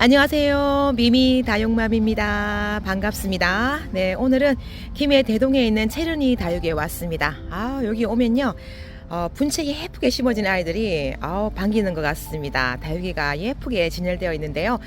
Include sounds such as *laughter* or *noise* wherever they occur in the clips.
안녕하세요. 미미 다육맘입니다. 반갑습니다. 네, 오늘은 김해 대동에 있는 체르니 다육에 왔습니다. 아, 여기 오면요. 어, 분책이 예쁘게 심어진 아이들이 아우 반기는 것 같습니다. 다육이가 예쁘게 진열되어 있는데요.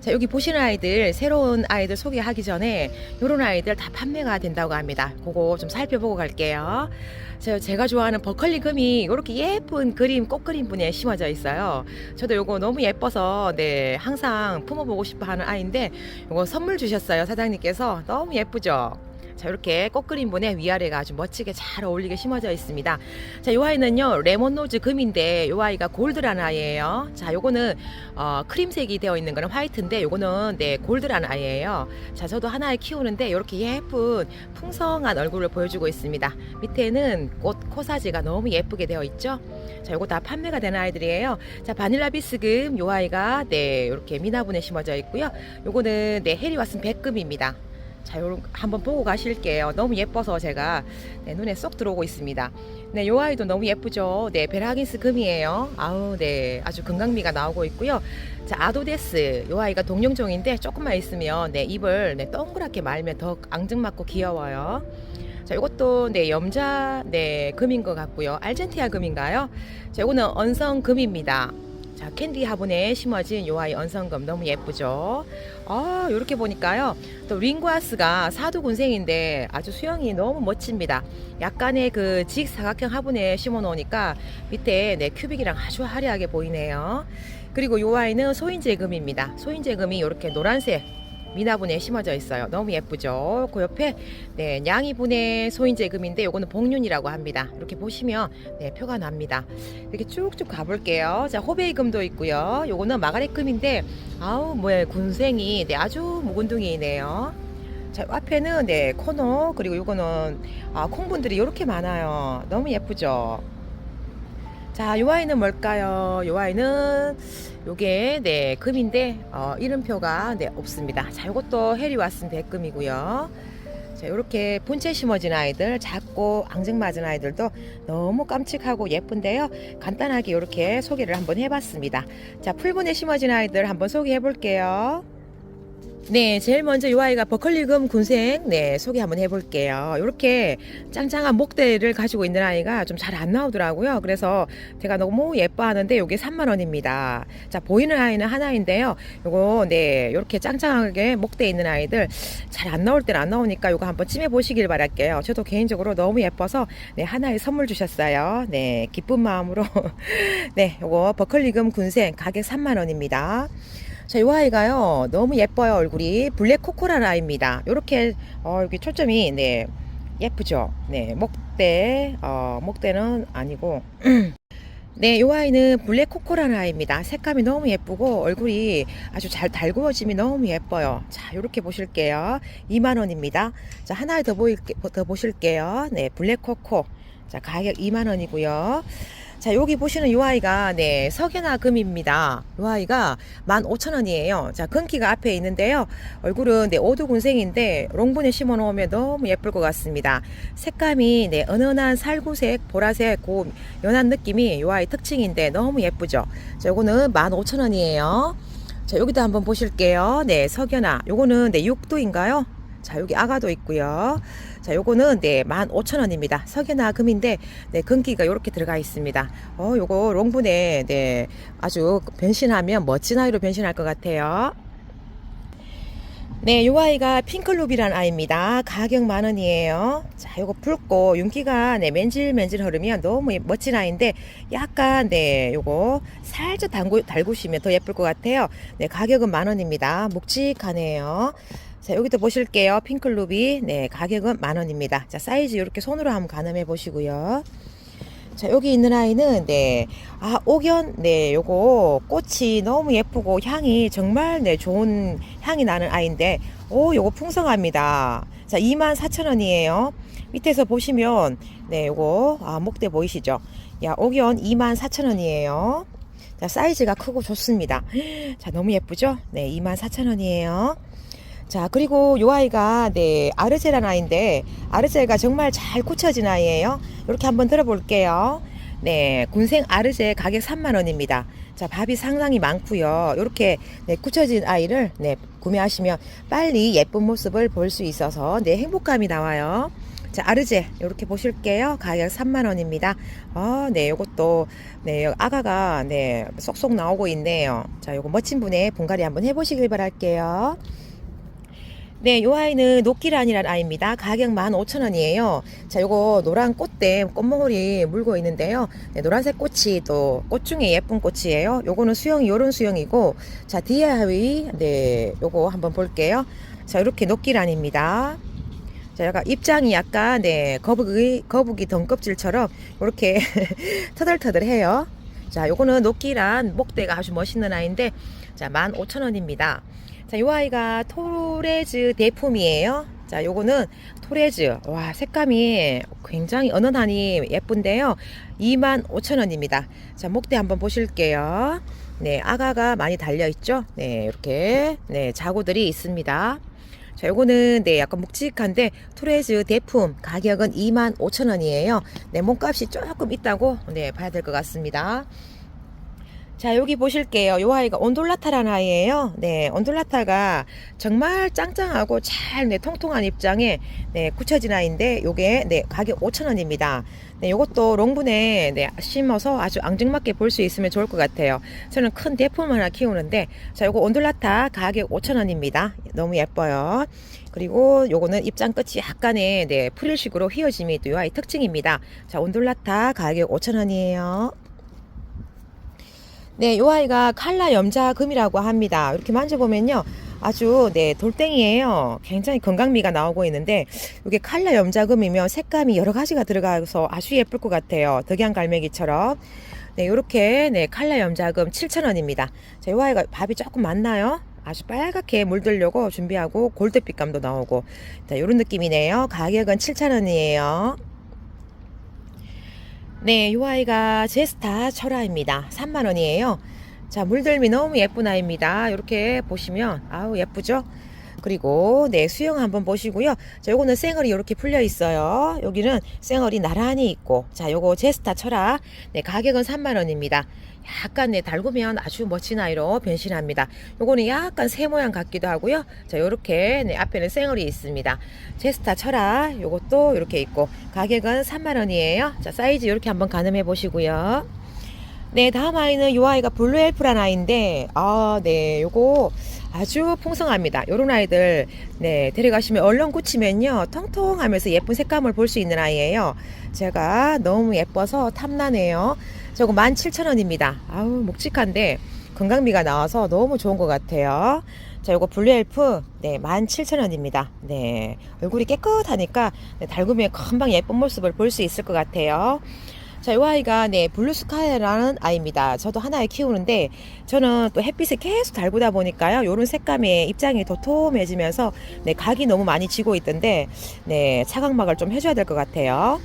자 여기 보시는 아이들 새로운 아이들 소개하기 전에 이런 아이들 다 판매가 된다고 합니다. 그거 좀 살펴보고 갈게요. 저 제가 좋아하는 버컬리 금이 이렇게 예쁜 그림 꽃 그림 분에 심어져 있어요. 저도 요거 너무 예뻐서 네 항상 품어보고 싶어하는 아이인데 요거 선물 주셨어요 사장님께서 너무 예쁘죠. 자 이렇게 꽃그림 분에 위아래가 아주 멋지게 잘 어울리게 심어져 있습니다. 자, 요 아이는요, 레몬노즈 금인데, 요 아이가 골드라는 아이예요. 자, 요거는, 어, 크림색이 되어 있는 거는 화이트인데, 요거는, 네, 골드라는 아이예요. 자, 저도 하나에 키우는데, 요렇게 예쁜, 풍성한 얼굴을 보여주고 있습니다. 밑에는 꽃, 코사지가 너무 예쁘게 되어 있죠? 자, 요거 다 판매가 되는 아이들이에요. 자, 바닐라 비스금, 요 아이가, 네, 요렇게 미나분에 심어져 있고요. 요거는, 네, 해리와슨 백금입니다. 자, 요런 한번 보고 가실게요. 너무 예뻐서 제가 네, 눈에 쏙 들어오고 있습니다. 네, 요 아이도 너무 예쁘죠. 네, 베라기스 금이에요. 아우, 네, 아주 건강미가 나오고 있고요. 자, 아도데스. 요 아이가 동룡종인데 조금만 있으면 네, 입을 네, 동그랗게 말면 더 앙증맞고 귀여워요. 자, 요것도 네, 염자 네, 금인 것 같고요. 알젠티아 금인가요? 자, 요거는 언성 금입니다. 자, 캔디 화분에 심어진 요 아이 언성금 너무 예쁘죠? 아, 요렇게 보니까요. 또 링과스가 사두 군생인데 아주 수영이 너무 멋집니다. 약간의 그 직사각형 화분에 심어 놓으니까 밑에 네, 큐빅이랑 아주 화려하게 보이네요. 그리고 요 아이는 소인제금입니다. 소인제금이 이렇게 노란색 미나분에 심어져 있어요. 너무 예쁘죠? 그 옆에 네, 냥이분의 소인제금인데 요거는 복륜이라고 합니다. 이렇게 보시면 네, 표가 납니다. 이렇게 쭉쭉 가볼게요. 자, 호베이금도 있고요. 요거는 마가렛금인데 아우 뭐야 군생이 네, 아주 묵은둥이네요. 자, 앞에는 네, 코너 그리고 요거는 아, 콩분들이 이렇게 많아요. 너무 예쁘죠? 자, 요 아이는 뭘까요? 요 아이는 요게 네 금인데 어, 이름표가 네 없습니다. 자, 요것도 해리 왓슨 백금이고요. 자, 요렇게 본체 심어진 아이들, 작고 앙증맞은 아이들도 너무 깜찍하고 예쁜데요. 간단하게 요렇게 소개를 한번 해봤습니다. 자, 풀분에 심어진 아이들 한번 소개해 볼게요. 네, 제일 먼저 이 아이가 버컬리금 군생 네 소개 한번 해볼게요. 이렇게 짱짱한 목대를 가지고 있는 아이가 좀 잘 안 나오더라고요. 그래서 제가 너무 예뻐하는데 이게 3만 원입니다. 자 보이는 아이는 하나인데요. 요거 네 이렇게 짱짱하게 목대 있는 아이들 잘 안 나올 때는 안 나오니까 요거 한번 찜해 보시길 바랄게요. 저도 개인적으로 너무 예뻐서 네 하나의 선물 주셨어요. 네 기쁜 마음으로 *laughs* 네 요거 버컬리금 군생 가격 3만 원입니다. 자, 이 아이가요, 너무 예뻐요, 얼굴이. 블랙 코코라는 아이입니다. 요렇게, 어, 여기 초점이, 네, 예쁘죠? 네, 목대, 어, 목대는 아니고. *clears throat* 네, 요 아이는 블랙 코코라는 아이입니다. 색감이 너무 예쁘고, 얼굴이 아주 잘 달구어짐이 너무 예뻐요. 자, 요렇게 보실게요. 2만 원입니다. 자, 하나 더 보일, 더 보실게요. 네, 블랙 코코. 자, 가격 2만 원이고요. 자, 여기 보시는 이 아이가, 네, 석연화 금입니다. 이 아이가 15,000원이에요. 자, 금기가 앞에 있는데요. 얼굴은, 네, 오두군생인데, 롱분에 심어 놓으면 너무 예쁠 것 같습니다. 색감이, 네, 은은한 살구색, 보라색, 고, 연한 느낌이 이 아이 특징인데, 너무 예쁘죠? 자, 요거는 15,000원이에요. 자, 여기도 한번 보실게요. 네, 석연화. 요거는, 네, 6도인가요? 자, 여기 아가도 있고요. 자, 요거는 네, 15,000원입니다. 석연화 금인데 네, 금기가 이렇게 들어가 있습니다. 어, 요거 롱분에 네, 아주 변신하면 멋진 아이로 변신할 것 같아요. 네, 요 아이가 핑클루비란 아이입니다. 가격 만 원이에요. 자, 요거 붉고 윤기가 네, 맨질맨질 흐르면 너무 예- 멋진 아이인데 약간 네, 요거 살짝 달구, 달구시면 더 예쁠 것 같아요. 네, 가격은 만 원입니다. 묵직하네요. 자, 여기도 보실게요. 핑클루비. 네, 가격은 만 원입니다. 자, 사이즈 이렇게 손으로 한번 가늠해 보시고요. 자, 여기 있는 아이는, 네, 아, 옥연, 네, 요거 꽃이 너무 예쁘고 향이 정말, 네, 좋은 향이 나는 아이인데, 오, 요거 풍성합니다. 자, 24,000원이에요. 밑에서 보시면, 네, 요거, 아, 목대 보이시죠? 야, 옥연 24,000원이에요. 자, 사이즈가 크고 좋습니다. *gasps* 자, 너무 예쁘죠? 네, 24,000원이에요. 자, 그리고 요 아이가, 네, 아르제란 아이인데, 아르제가 정말 잘 굳혀진 아이예요. 이렇게 한번 들어볼게요. 네, 군생 아르제 가격 3만 원입니다. 자, 밥이 상당히 많고요. 이렇게 네, 굳혀진 아이를 네, 구매하시면 빨리 예쁜 모습을 볼 수 있어서 네, 행복감이 나와요. 자, 아르제 이렇게 보실게요. 가격 3만 원입니다. 아, 네, 요것도 네, 아가가 네, 쏙쏙 나오고 있네요. 자, 요거 멋진 분의 분갈이 한번 해 보시길 바랄게요. 네, 요 아이는 녹기란이란 아이입니다. 가격 15,000원이에요. 자, 요거 노란 꽃대 꽃몽울이 물고 있는데요. 네, 노란색 꽃이 또 꽃 중에 예쁜 꽃이에요. 요거는 수영이 요런 수영이고 자, 하위 네, 요거 한번 볼게요. 자, 이렇게 녹기란입니다. 자, 약간 입장이 약간 네, 거북이 거북이 덩껍질처럼 이렇게 *laughs* 터덜터덜해요. 자, 요거는 녹기란 목대가 아주 멋있는 아이인데 자, 15,000원입니다. 자, 요 아이가 토레즈 대품이에요. 자, 요거는 토레즈. 와, 색감이 굉장히 은은하니 예쁜데요. 25,000원입니다. 자, 목대 한번 보실게요. 네, 아가가 많이 달려 있죠? 네, 이렇게 네, 자구들이 있습니다. 자, 요거는 네, 약간 묵직한데 토레즈 대품 가격은 25,000원이에요. 네, 몸값이 조금 있다고 네, 봐야 될 것 같습니다. 자, 여기 보실게요. 요 아이가 온돌라타라는 아이예요. 네, 온돌라타가 정말 짱짱하고 잘 네, 통통한 입장에 네, 굳혀진 아이인데 요게 네, 가격 5,000원입니다. 네, 요것도 롱분에 네, 심어서 아주 앙증맞게 볼 수 있으면 좋을 것 같아요. 저는 큰 대품 하나 키우는데 자, 요거 온돌라타 가격 5,000원입니다. 너무 예뻐요. 그리고 요거는 입장 끝이 약간의 네, 프릴식으로 휘어짐이 또요 아이 특징입니다. 자, 온돌라타 가격 5,000원이에요. 네, 요 아이가 칼라 염자금이라고 합니다. 이렇게 만져보면요. 아주 네 돌덩이에요. 굉장히 건강미가 나오고 있는데 이게 칼라 염자금이면 색감이 여러 가지가 들어가서 아주 예쁠 것 같아요. 덕양 갈매기처럼. 네, 요렇게 네 칼라 염자금 7,000원입니다. 자, 요 아이가 밥이 조금 많나요? 아주 빨갛게 물들려고 준비하고 골드빛감도 나오고 자, 요런 느낌이네요. 가격은 7,000원이에요. 네, 이 아이가 제스타 철아입니다. 3만 원이에요. 자, 물들미 너무 예쁜 아이입니다. 이렇게 보시면 아우 예쁘죠? 그리고 네 수영 한번 보시고요. 자, 요거는 쌩얼이 이렇게 풀려 있어요. 여기는 쌩얼이 나란히 있고, 자, 요거 제스타 철아. 네, 가격은 3만 원입니다. 약간 네 달구면 아주 멋진 아이로 변신합니다. 요거는 약간 새 모양 같기도 하고요. 자, 요렇게 네 앞에는 쌩얼이 있습니다. 제스타 철아. 요것도 이렇게 있고 가격은 3만 원이에요. 자, 사이즈 이렇게 한번 가늠해 보시고요. 네, 다음 아이는 요 아이가 블루 엘프란 아이인데 아, 네. 요거 아주 풍성합니다. 요런 아이들 네, 데려가시면 얼른 굳히면요. 통통하면서 예쁜 색감을 볼 수 있는 아이예요. 제가 너무 예뻐서 탐나네요. 저거 17,000원입니다. 아우, 묵직한데 건강미가 나와서 너무 좋은 것 같아요. 자, 요거 블루엘프, 네, 17,000원입니다. 네, 얼굴이 깨끗하니까 네, 달구미에 금방 예쁜 모습을 볼 수 있을 것 같아요. 자, 이 아이가 네, 블루스카이라는 아이입니다. 저도 하나에 키우는데 저는 또 햇빛에 계속 달구다 보니까요. 요런 색감의 입장이 도톰해지면서 네, 각이 너무 많이 지고 있던데 네, 차광막을 좀 해줘야 될 것 같아요.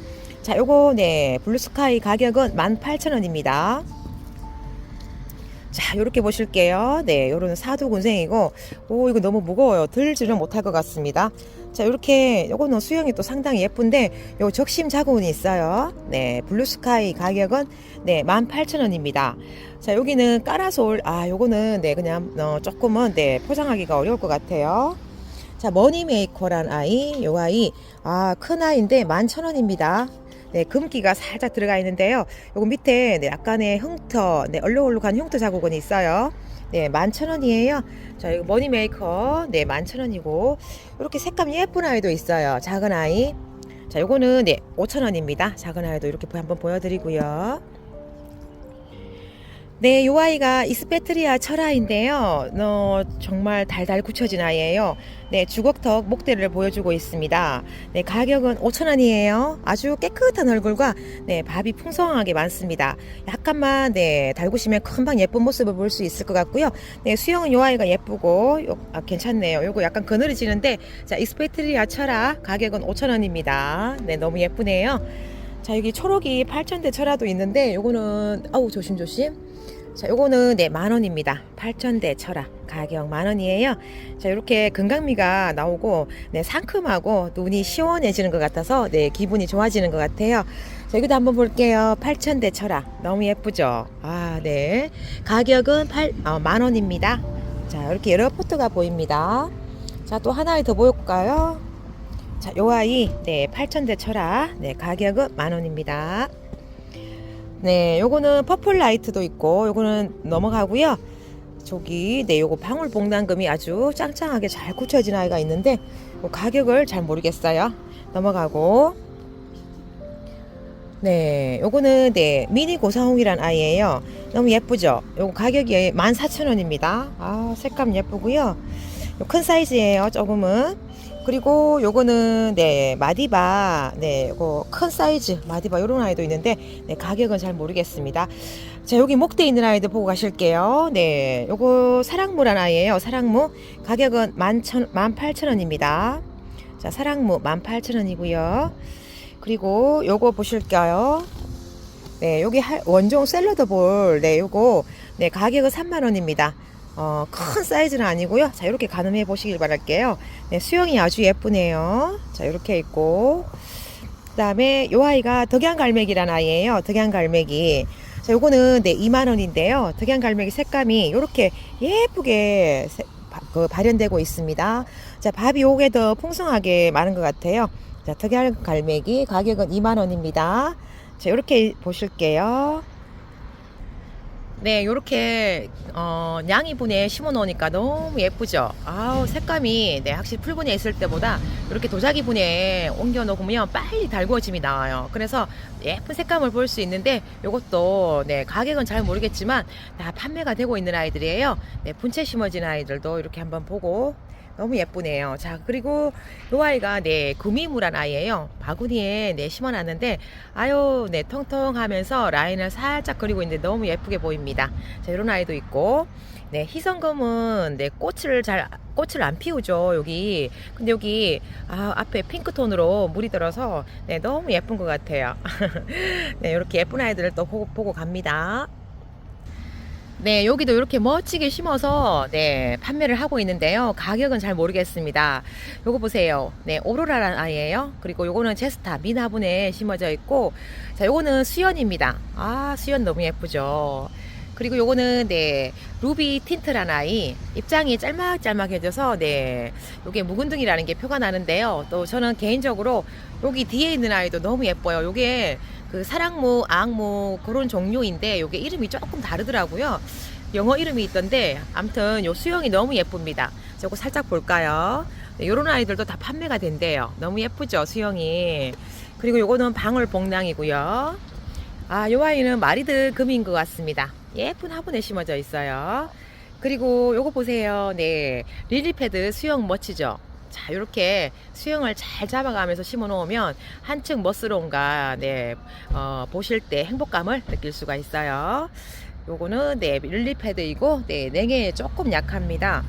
자, 요거 네, 블루스카이 가격은 18,000원입니다. 자, 요렇게 보실게요. 네, 요런 사두 군생이고, 오, 이거 너무 무거워요. 들지는 못할 것 같습니다. 자, 요렇게, 요거는 수영이 또 상당히 예쁜데, 요 적심 자국이 있어요. 네, 블루스카이 가격은, 네, 18,000원입니다. 자, 여기는 까라솔, 아, 요거는, 네, 그냥, 어, 조금은, 네, 포장하기가 어려울 것 같아요. 자, 머니메이커란 아이, 요 아이, 아, 큰 아이인데 11,000원입니다. 네, 금기가 살짝 들어가 있는데요. 요거 밑에 네, 약간의 흉터, 네, 얼룩얼룩한 흉터 자국은 있어요. 네, 11,000원이에요. 자, 이거 머니메이커, 네, 11,000원이고, 이렇게 색감 예쁜 아이도 있어요. 작은 아이. 자, 요거는 네, 5,000원입니다. 작은 아이도 이렇게 한번 보여드리고요. 네, 요 아이가 이스페트리아 철아인데요. 어, 정말 달달 굳혀진 아이예요. 네, 주걱턱 목대를 보여주고 있습니다. 네, 가격은 5,000원이에요. 아주 깨끗한 얼굴과 네, 밥이 풍성하게 많습니다. 약간만 네, 달구시면 금방 예쁜 모습을 볼 수 있을 것 같고요. 네, 수영은 요 아이가 예쁘고 요, 아, 괜찮네요. 요거 약간 그늘이 지는데 자, 이스페트리아 철아 가격은 5,000원입니다. 네, 너무 예쁘네요. 자, 여기 초록이 8,000대 철아도 있는데 요거는 아우 조심조심. 자, 요거는 네, 만 원입니다. 8,000대 철아. 가격 만 원이에요. 자, 이렇게 건강미가 나오고 네, 상큼하고 눈이 시원해지는 것 같아서 네, 기분이 좋아지는 것 같아요. 자, 자, 여기도 한번 볼게요. 8,000대 철학. 너무 예쁘죠? 아, 네. 가격은 8, 어, 만 원입니다. 자, 이렇게 여러 포트가 보입니다. 자, 또 하나 더 볼까요? 자, 요 아이, 네, 8,000대 철학. 네, 가격은 만 원입니다. 네, 요거는 퍼플 라이트도 있고, 요거는 넘어가고요. 저기, 네, 요거 방울 봉단금이 아주 짱짱하게 잘 굳혀진 아이가 있는데, 요 가격을 잘 모르겠어요. 넘어가고. 네, 요거는 네 미니 고사홍이란 아이예요. 너무 예쁘죠? 요거 가격이 14,000원입니다. 아, 색감 예쁘고요. 요큰 사이즈예요, 조금은. 그리고 요거는 네 마디바 네 요거 큰 사이즈 마디바 요런 아이도 있는데 네 가격은 잘 모르겠습니다. 자 여기 목대 있는 아이들 보고 가실게요. 네 요거 사랑무란 아이예요. 사랑무 가격은 11,000 18,000원입니다. 자 사랑무 18,000원이고요. 그리고 요거 보실까요? 네, 여기 할- 원종 샐러드 볼, 네, 요거, 네, 가격은 3만원입니다. 어, 큰 사이즈는 아니고요. 자, 이렇게 가늠해 보시길 바랄게요. 네, 수영이 아주 예쁘네요. 자, 이렇게 있고. 그 다음에 요 아이가 덕양갈매기란 아이예요. 덕양갈매기. 자, 요거는 네, 2만원인데요. 덕양갈매기 색감이 이렇게 예쁘게 세- 바- 그 발현되고 있습니다. 자, 밥이 요게 더 풍성하게 많은 것 같아요. 자, 덕양갈매기 가격은 2만원입니다. 자, 이렇게 보실게요. 네, 이렇게 어, 양이분에 심어 놓으니까 너무 예쁘죠. 아우 색감이 네 확실히 풀분에 있을 때보다 이렇게 도자기분에 옮겨 놓으면 빨리 달구어짐이 나와요. 그래서 예쁜 색감을 볼 수 있는데 이것도 네 가격은 잘 모르겠지만 다 판매가 되고 있는 아이들이에요. 네 분체 심어진 아이들도 이렇게 한번 보고 너무 예쁘네요. 자, 그리고 요 아이가 네, 구미무란 아이예요. 바구니에 네, 심어 놨는데 아유, 네, 통통 하면서 라인을 살짝 그리고 있는데 너무 예쁘게 보입니다. 자, 이런 아이도 있고 네, 희성금은 네, 꽃을 잘 꽃을 안 피우죠, 여기. 근데 여기 아, 앞에 핑크톤으로 물이 들어서 네, 너무 예쁜 것 같아요. *laughs* 네, 이렇게 예쁜 아이들을 또 보고, 보고 갑니다. 네, 여기도 이렇게 멋지게 심어서 네, 판매를 하고 있는데요. 가격은 잘 모르겠습니다. 요거 보세요. 네, 오로라라는 아이예요. 그리고 요거는 제스타 미나분에 심어져 있고 자, 요거는 수연입니다. 아, 수연 너무 예쁘죠. 그리고 요거는 네, 루비 틴트라는 아이. 입장이 짤막짤막해져서 네, 요게 묵은둥이라는 게 표가 나는데요. 또 저는 개인적으로 여기 뒤에 있는 아이도 너무 예뻐요. 요게 그 사랑무, 악무 그런 종류인데 요게 이름이 조금 다르더라고요. 영어 이름이 있던데 아무튼 요 수영이 너무 예쁩니다. 저거 살짝 볼까요? 네, 요런 아이들도 다 판매가 된대요. 너무 예쁘죠, 수영이. 그리고 요거는 방울봉낭이고요. 아, 요 아이는 마리드 금인 것 같습니다. 예쁜 화분에 심어져 있어요. 그리고 요거 보세요. 네. 릴리패드 수영 멋지죠? 자, 이렇게 수영을 잘 잡아가면서 심어 놓으면 한층 멋스러운가, 네, 어, 보실 때 행복감을 느낄 수가 있어요. 요거는, 네, 릴리패드이고, 네, 냉해에 조금 약합니다.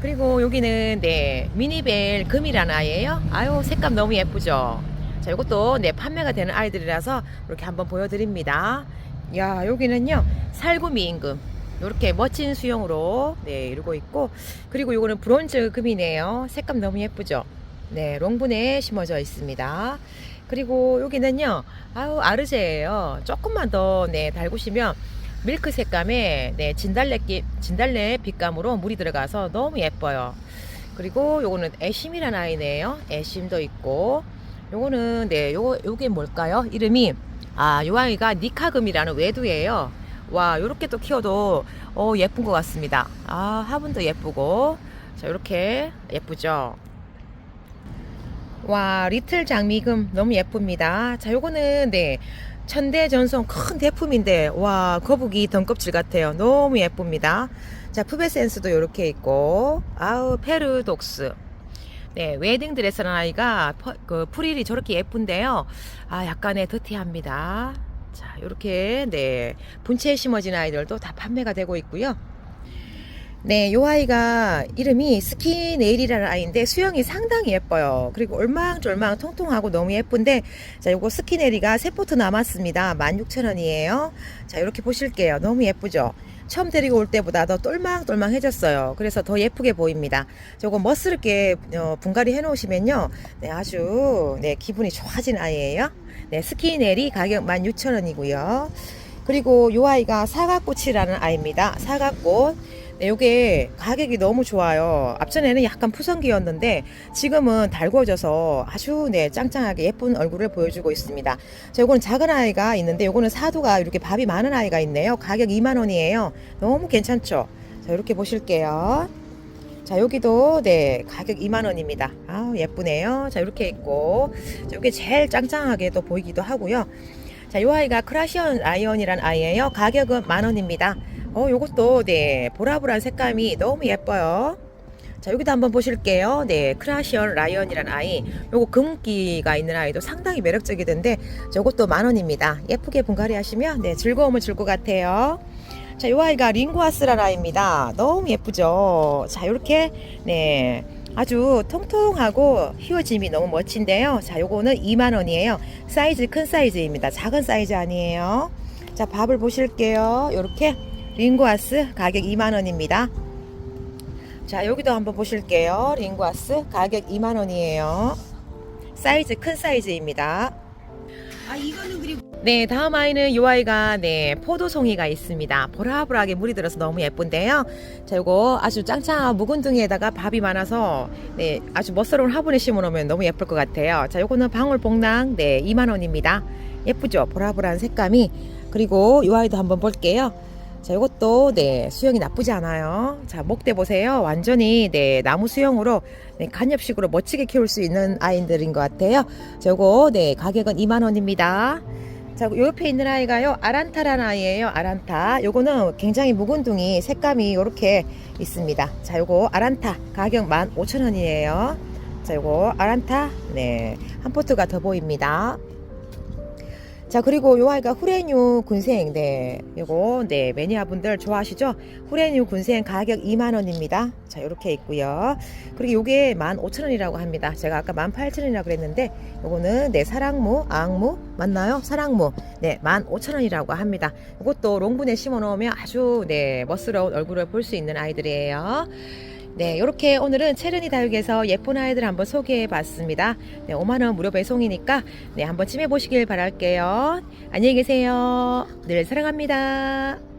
그리고 여기는, 네, 미니벨 금이라는 아이예요. 아유, 색감 너무 예쁘죠? 자, 이것도, 네, 판매가 되는 아이들이라서 이렇게 한번 보여드립니다. 야, 여기는요, 살구미 임금. 이렇게 멋진 수영으로 네 이루고 있고 그리고 요거는 브론즈 금이네요. 색감 너무 예쁘죠? 네 롱분에 심어져 있습니다. 그리고 여기는요 아우 아르제예요. 조금만 더 네 달구시면 밀크 색감에 네 진달래기 진달래 빛감으로 물이 들어가서 너무 예뻐요. 그리고 요거는 애심이라는 아이네요. 애심도 있고 요거는 네 요거 요게 뭘까요? 이름이 아요 아이가 니카금이라는 외두예요. 와 요렇게 또 키워도 어, 예쁜 것 같습니다. 아 화분도 예쁘고. 자 요렇게 예쁘죠? 와 리틀 장미금 너무 예쁩니다. 자 요거는 네 천대 전송 큰 대품인데 와 거북이 덩껍질 같아요. 너무 예쁩니다. 자 푸베센스도 요렇게 있고. 아우 페르독스 네 웨딩 드레스라는 아이가 퍼, 그 프릴이 저렇게 예쁜데요 아 약간의 더티합니다 자, 이렇게 네 분체에 심어진 아이들도 다 판매가 되고 있고요. 네, 요 아이가 이름이 스키 네일이라는 아이인데 수영이 상당히 예뻐요. 그리고 올망졸망 통통하고 너무 예쁜데 자, 요거 스키 네일이가 세 포트 남았습니다. 16,000원이에요. 자, 이렇게 보실게요. 너무 예쁘죠? 처음 데리고 올 때보다 더 똘망똘망해졌어요. 그래서 더 예쁘게 보입니다. 저거 멋스럽게 어, 분갈이 해놓으시면요. 네, 아주 네, 기분이 좋아진 아이예요. 네, 스키넬이 가격 16,000원이고요. 그리고 요 아이가 사과꽃이라는 아이입니다. 사과꽃. 네, 요게 가격이 너무 좋아요. 앞전에는 약간 푸성기였는데 지금은 달궈져서 아주 네, 짱짱하게 예쁜 얼굴을 보여주고 있습니다. 자, 요거는 작은 아이가 있는데 요거는 사도가 이렇게 밥이 많은 아이가 있네요. 가격 2만 원이에요. 너무 괜찮죠? 자, 이렇게 보실게요. 자, 여기도 네, 가격 2만 원입니다. 아, 예쁘네요. 자, 이렇게 있고. 자, 요게 제일 짱짱하게 또 보이기도 하고요. 자, 요 아이가 크라시언 라이언이란 아이예요. 가격은 만 원입니다. 어, 요것도 네, 보라보라한 색감이 너무 예뻐요. 자, 여기도 한번 보실게요. 네, 크라시언 라이언이란 아이. 요거 금기가 있는 아이도 상당히 매력적이던데 저것도 만 원입니다. 예쁘게 분갈이 하시면 네, 즐거움을 줄 것 같아요. 자, 요 아이가 링구아스라는 아이입니다. 너무 예쁘죠? 자, 요렇게 네. 아주 통통하고 휘어짐이 너무 멋진데요. 자, 요거는 2만 원이에요. 사이즈 큰 사이즈입니다. 작은 사이즈 아니에요. 자, 밥을 보실게요. 요렇게 링구아스 가격 2만 원입니다. 자, 여기도 한번 보실게요. 링구아스 가격 2만 원이에요. 사이즈 큰 사이즈입니다. 아 이거는 그리고 네, 다음 아이는 요 아이가 네 포도송이가 있습니다. 보라보라하게 물이 들어서 너무 예쁜데요. 자, 요거 아주 짱짱한 묵은둥이에다가 밥이 많아서 네 아주 멋스러운 화분에 심어 놓으면 너무 예쁠 것 같아요. 자, 요거는 방울복랑 네 2만 원입니다. 예쁘죠? 보라보라한 색감이 그리고 요 아이도 한번 볼게요. 자, 이것도 네 수영이 나쁘지 않아요. 자, 목대 보세요. 완전히 네 나무 수영으로 네, 간엽식으로 멋지게 키울 수 있는 아이들인 것 같아요. 자, 요거 네 가격은 2만 원입니다. 자, 요 옆에 있는 아이가요. 아란타라는 아이예요. 아란타. 요거는 굉장히 묵은둥이 색감이 요렇게 있습니다. 자, 요거 아란타 가격 15,000원이에요. 자, 요거 아란타. 네. 한 포트가 더 보입니다. 자, 그리고 요 아이가 후레뉴 군생. 네. 요거 네, 매니아분들 좋아하시죠? 후레뉴 군생 가격 2만 원입니다. 자, 요렇게 있고요. 그리고 요게 15,000원이라고 합니다. 제가 아까 18,000원이라고 그랬는데 요거는 네, 사랑무, 앙무 맞나요? 사랑무. 네, 15,000원이라고 합니다. 이것도 롱분에 심어 놓으면 아주 네, 멋스러운 얼굴을 볼 수 있는 아이들이에요. 네, 이렇게 오늘은 체르니 다육에서 예쁜 아이들 한번 소개해 봤습니다. 네, 5만원 무료 배송이니까 네, 한번 찜해 보시길 바랄게요. 안녕히 계세요. 늘 사랑합니다.